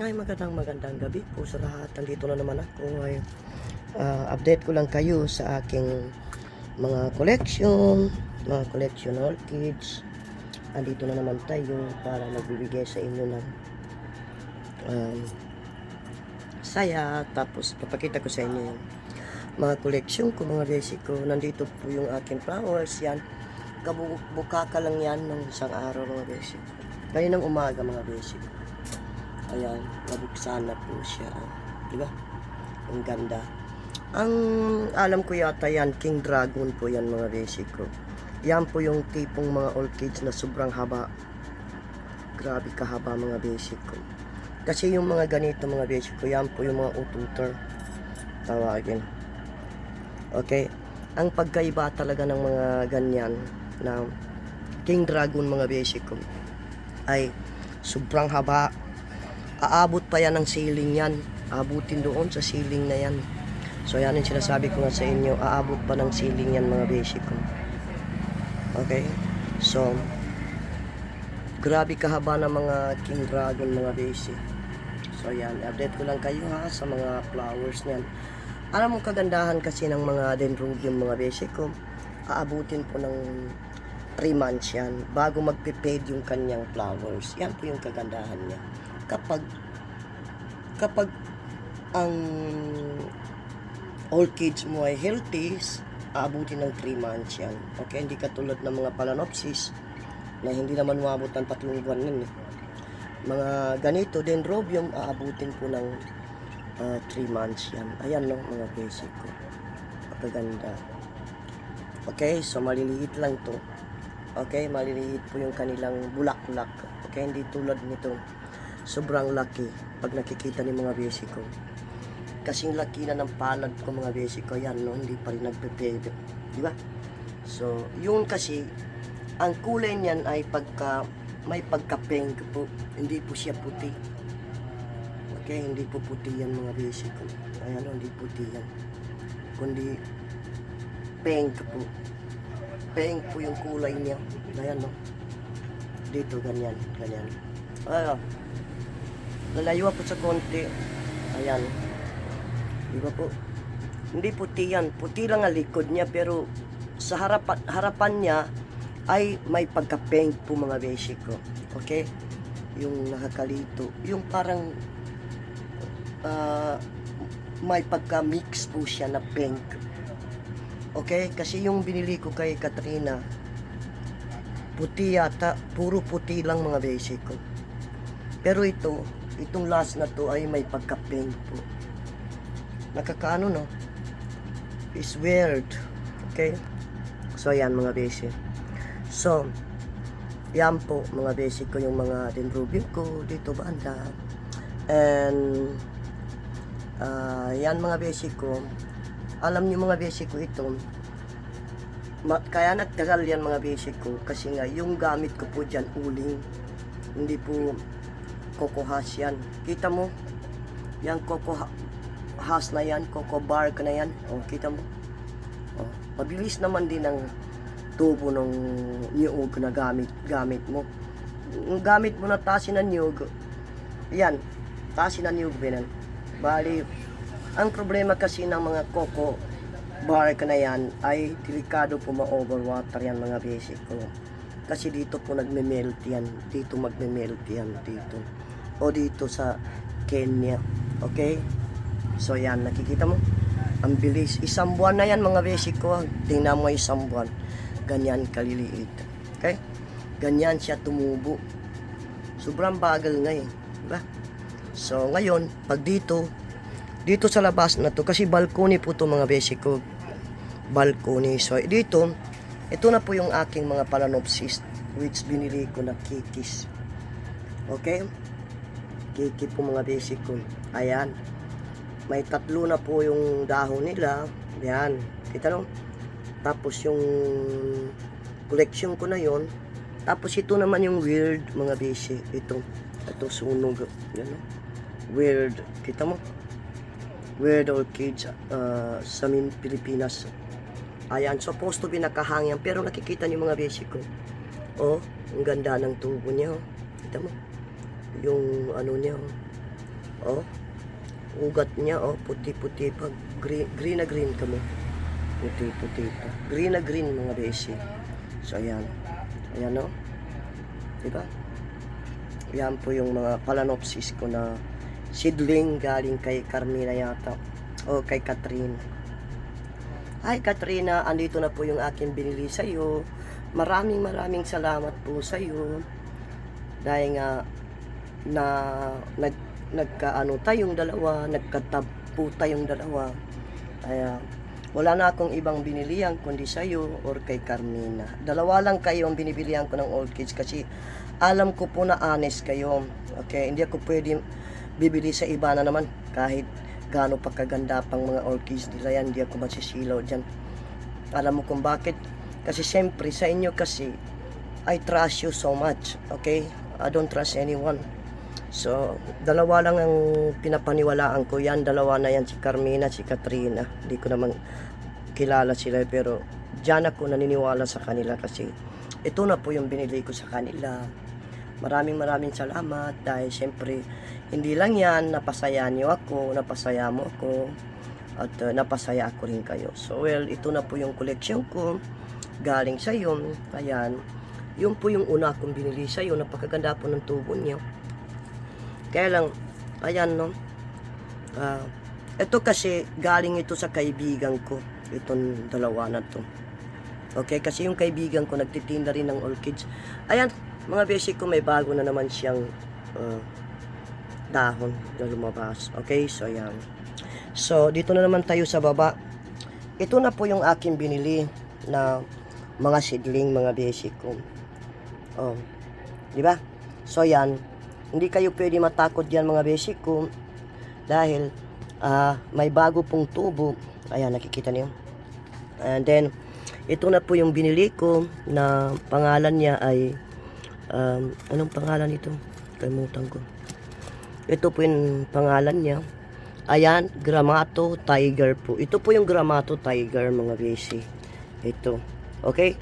Ay, magandang magandang gabi po sa lahat. Nandito na naman ako. Ay, ah, update ko lang kayo sa aking mga collection, mga collection orchids. Andito na naman tayo para magbibigay sa inyo ng um, saya. Tapos, papakita ko sa inyo yung mga collection ko, mga basic ko. Nandito po yung aking flowers. Yan. Kabukaka lang yan ng isang araw, mga basic. Ngayon ng umaga, mga basic. Ayan, nabuksan na po siya. Di ba? Ang ganda. Ang alam ko yata yan, King Dragon po yan mga basic. Yan po yung tipong mga orchids na sobrang haba. Grabe kahaba mga basic. Kasi yung mga ganito mga basic yan po yung mga ututor. Tawagin. Okay? Ang pagkaiba talaga ng mga ganyan na King Dragon mga basic ay sobrang haba aabot pa yan ng ceiling yan. Aabutin doon sa ceiling na yan. So yan yung sinasabi ko nga sa inyo, aabot pa ng ceiling yan mga basic ko. Okay? So, grabe kahaba ng mga King Dragon mga basic. So yan, update ko lang kayo ha sa mga flowers niyan. Alam mo kagandahan kasi ng mga dendrobium mga basic ko, aabutin po ng 3 months yan bago magpe-fade yung kanyang flowers. Yan po yung kagandahan niya kapag kapag ang orchids mo ay healthy, aabutin ng 3 months yan. Okay, hindi katulad ng mga palanopsis na hindi naman umabot ng tatlong buwan nun eh. Mga ganito, dendrobium, aabutin po ng 3 months yan. Ayan no, mga basic ko. Napaganda. Okay, so maliliit lang to. Okay, maliliit po yung kanilang bulaklak. Okay, hindi tulad nito sobrang laki pag nakikita ni mga basic ko. Kasing laki na ng palad ko mga basic ko, yan no, hindi pa rin nagpe-fade. Di ba? So, yun kasi, ang kulay niyan ay pagka, may pagka-pink po, hindi po siya puti. Okay, hindi po puti yan mga basic ko. Ayan no, hindi puti yan. Kundi, pink po. Pink po yung kulay niya. Ayan no. Dito, ganyan, ganyan. Ayan. Lalayo po sa konti. Ayan. Di ba po? Hindi puti yan. Puti lang ang likod niya pero sa harapan, harapan niya ay may pagka-pink po mga basic ko. Okay? Yung nakakalito. Yung parang ah, may pagka-mix po siya na pink. Okay? Kasi yung binili ko kay Katrina, puti yata, puro puti lang mga basic ko. Pero ito, itong last na to ay may pagka-pink po. Nakakaano no? It's weird. Okay? So yan mga basic. So, yan po mga basic ko yung mga dendrobium ko dito banda. And ah, yan mga basic ko. Alam niyo mga basic ko ito. Ma- kaya nagtagal yan mga basic ko kasi nga yung gamit ko po dyan uling. Hindi po coco hash yan. Kita mo? Ha- hash na yan, coco bark na yan. O, kita mo? O, mabilis naman din ang tubo ng niyog na gamit, gamit mo. Yung gamit mo na tasin ng niyog, yan, tasin ng niyog binan. Bali, ang problema kasi ng mga coco bark na yan ay delikado po ma-overwater yan mga basic ko. Kasi dito po nagme-melt yan. Dito magme-melt yan dito. O dito sa Kenya. Okay? So yan, nakikita mo? Ang bilis. Isang buwan na yan mga basic ko. Tingnan mo isang buwan. Ganyan kaliliit. Okay? Ganyan siya tumubo. Sobrang bagal ngayon. Diba? So ngayon, pag dito, dito sa labas na to, kasi balcony po to mga basic ko. Balcony. So dito, ito na po yung aking mga palanopsis which binili ko na kikis. Okay? Kiki po mga basic ko. Ayan. May tatlo na po yung dahon nila. Ayan. Kita no? Tapos yung collection ko na yon. Tapos ito naman yung weird mga basic. Ito. Ito sunog. Yan no? Weird. Kita mo? Weird orchids uh, sa Min Pilipinas. Ayan, supposed to be nakahangyan. Pero nakikita niyo mga basic ko. Oh, ang ganda ng tubo niya. Oh. Kita mo? Yung ano niya. Oh. Ugat niya, oh, puti-puti pa. Green, green na green kamo. Puti-puti pa. Green na green, mga besi. So, ayan. Ayan, oh. Diba? Yan po yung mga palanopsis ko na seedling galing kay Carmina yata. O kay Katrina. Hi Katrina, andito na po yung aking binili sa iyo. Maraming maraming salamat po sa iyo. Dahil nga na nag nagkaano tayong dalawa, nagkatab po tayong dalawa. Kaya wala na akong ibang binilihan kundi sa iyo or kay Carmina. Dalawa lang kayo ang binibilihan ko ng old kids kasi alam ko po na honest kayo. Okay, hindi ako pwede bibili sa iba na naman kahit gaano pa kaganda pang mga orchids nila yan, hindi ako masisilaw dyan. Alam mo kung bakit? Kasi siyempre sa inyo kasi, I trust you so much, okay? I don't trust anyone. So, dalawa lang ang pinapaniwalaan ko yan. Dalawa na yan, si Carmina, si Katrina. Hindi ko naman kilala sila pero dyan ako naniniwala sa kanila kasi ito na po yung binili ko sa kanila. Maraming maraming salamat dahil siyempre hindi lang yan, napasaya niyo ako, napasaya mo ako, at uh, napasaya ako rin kayo. So well, ito na po yung collection ko, galing sa iyo, ayan. Yung po yung una kong binili sa iyo, napakaganda po ng tubo niya. Kaya lang, ayan no, Ah, ito kasi galing ito sa kaibigan ko, itong dalawa na to. Okay, kasi yung kaibigan ko nagtitinda rin ng orchids. Ayan, mga basic ko may bago na naman siyang uh, dahon na lumabas. Okay, so ayan. So, dito na naman tayo sa baba. Ito na po yung aking binili na mga seedling, mga basic ko. Oh, di ba? So, yan. Hindi kayo pwede matakot yan, mga basic ko. Dahil, ah, may bago pong tubo. Ayan, nakikita niyo. And then, ito na po yung binili ko na pangalan niya ay um, anong pangalan nito? Kalimutan ko. Ito po yung pangalan niya. Ayan, Gramato Tiger po. Ito po yung Gramato Tiger mga besi. Ito. Okay?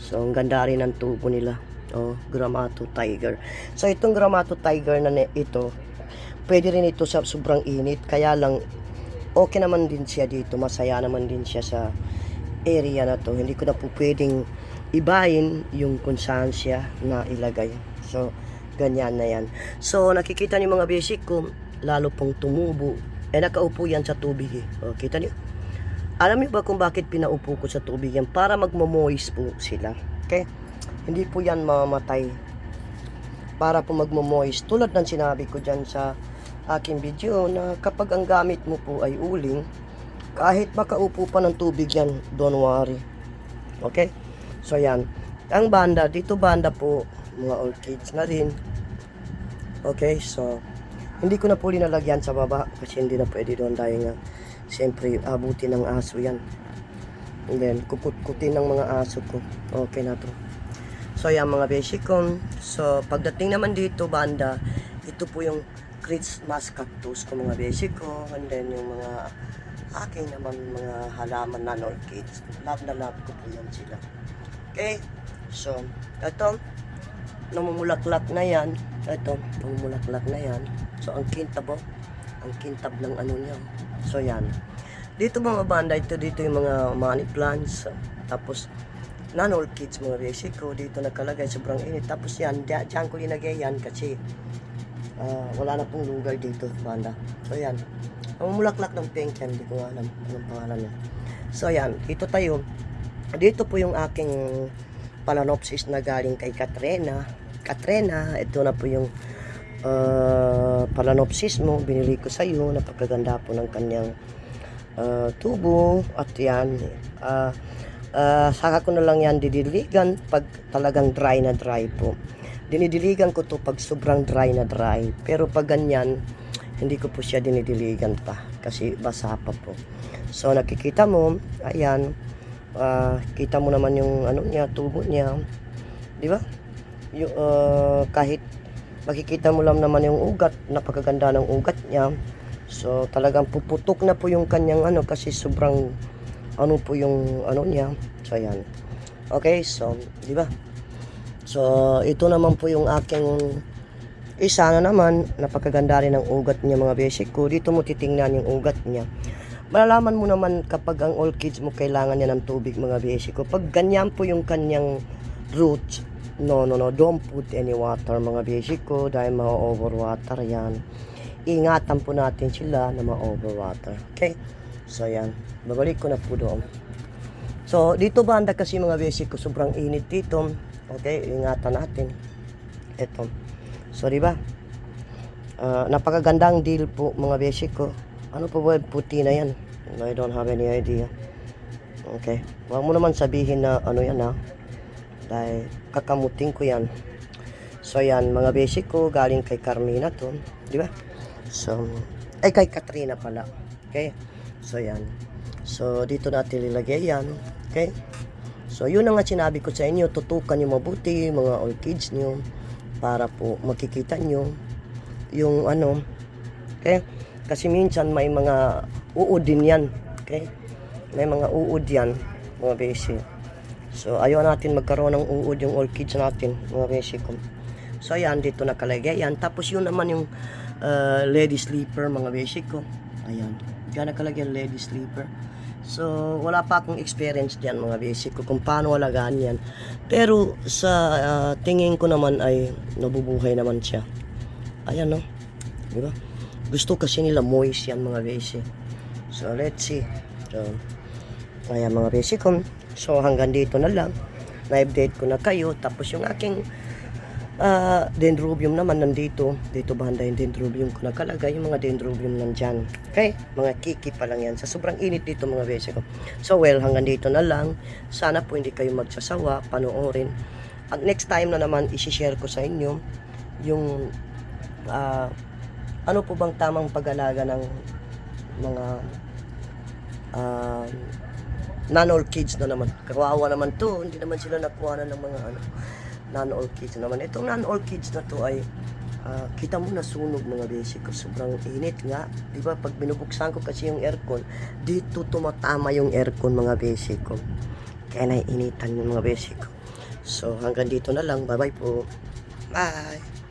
So, ang ganda rin ng tubo nila. Oh, Gramato Tiger. So, itong Gramato Tiger na ito, pwede rin ito sa sobrang init. Kaya lang, okay naman din siya dito. Masaya naman din siya sa area na to. Hindi ko na po pwedeng ibahin yung konsansya na ilagay. So, ganyan na yan. So, nakikita niyo mga basic ko, lalo pong tumubo. Eh, nakaupo yan sa tubig eh. O, kita niyo? Alam niyo ba kung bakit pinaupo ko sa tubig yan? Para magmo-moist po sila. Okay? Hindi po yan mamamatay. Para po magmo-moist. Tulad ng sinabi ko dyan sa aking video na kapag ang gamit mo po ay uling, kahit makaupo pa ng tubig yan, don't worry. Okay? So yan. Ang banda, dito banda po, mga orchids na rin. Okay, so hindi ko na po linalagyan sa baba kasi hindi na pwede doon dahil nga siyempre abutin ng aso yan. And then, kukut-kutin ng mga aso ko. Okay na to. So yan mga basic ko. So pagdating naman dito banda, ito po yung Christmas cactus ko mga basic ko. And then yung mga aking naman mga halaman na orchids. Love na love ko po yan sila. Okay? So, ito, namumulaklak na yan. Ito, namumulaklak na yan. So, ang kintab oh. Ang kintab ng ano niya. So, yan. Dito mga banda, ito dito yung mga money plants. Tapos, non-orchids mga basic ko. Dito nakalagay, sobrang init. Tapos yan, di- diyan ko linagay yan kasi ah, wala na pong lugar dito, banda. So, yan. Namumulaklak ng pink yan. Hindi ko alam anong pangalan niya. So, yan. Dito tayo. Dito po yung aking palanopsis na galing kay Katrina. Katrina, ito na po yung uh, palanopsis mo. Binili ko sa iyo. Napakaganda po ng kanyang uh, tubo. At yan, uh, uh, saka ko na lang yan didiligan pag talagang dry na dry po. Dinidiligan ko to pag sobrang dry na dry. Pero pag ganyan, hindi ko po siya dinidiligan pa kasi basa pa po. So nakikita mo, ayan, ah, kita mo naman yung ano niya, tubo niya. Di ba? Yung, ah, kahit makikita mo lang naman yung ugat, napakaganda ng ugat niya. So talagang puputok na po yung kanyang ano kasi sobrang ano po yung ano niya. So ayan. Okay, so, di ba? So, ito naman po yung aking isa na naman, napakaganda rin ang ugat niya mga basic ko. Dito mo titingnan yung ugat niya. Malalaman mo naman kapag ang orchids mo kailangan niya ng tubig mga basic ko. Pag ganyan po yung kanyang roots, no, no, no, don't put any water mga basic ko dahil ma-overwater yan. Ingatan po natin sila na ma-overwater. Okay? So yan, babalik ko na po doon. So, dito banda kasi mga basic ko, sobrang init dito. Okay, ingatan natin. Ito. So, di ba? Ah, napakagandang deal po mga basic ko. Ano po ba puti na yan? I don't have any idea. Okay. Huwag mo naman sabihin na ano yan ha. Dahil kakamuting ko yan. So yan, mga basic ko, galing kay Carmina to. Di ba? So, ay kay Katrina pala. Okay? So yan. So, dito natin ilagay yan. Okay? So, yun ang nga sinabi ko sa inyo. Tutukan nyo mabuti mga orchids nyo para po makikita nyo yung ano. Okay? Kasi minsan may mga uod din yan. Okay? May mga uod yan, mga basic. So, ayaw natin magkaroon ng uod yung orchids natin, mga basic. So, ayan, dito nakalagay yan. Tapos, yun naman yung uh, lady sleeper, mga basic ko. Ayan. Diyan nakalagay lady sleeper. So, wala pa akong experience diyan mga basic ko kung paano alagaan yan. Pero, sa uh, tingin ko naman ay nabubuhay naman siya. Ayan, no? Di ba? Gusto kasi nila moist yan mga basic. So, let's see. So, ayan mga basic ko. So, hanggang dito na lang. Na-update ko na kayo. Tapos yung aking ah dendrobium naman nandito. Dito banda yung dendrobium ko nakalagay. Yung mga dendrobium nandyan. Okay? Mga kiki pa lang yan. Sa sobrang init dito mga basic ko. So, well, hanggang dito na lang. Sana po hindi kayo magsasawa. Panoorin. At next time na naman, isi-share ko sa inyo yung ah, ano po bang tamang pag-alaga ng mga uh, non-orchids na naman. Kawawa naman to, hindi naman sila nakuha ng mga ano, non-orchids naman. Itong non-orchids na to ay ah, kita mo na sunog mga basic ko. Sobrang init nga. Di ba pag binubuksan ko kasi yung aircon, dito tumatama yung aircon mga basic ko. Kaya naiinitan yung mga basic ko. So hanggang dito na lang. Bye-bye po. Bye!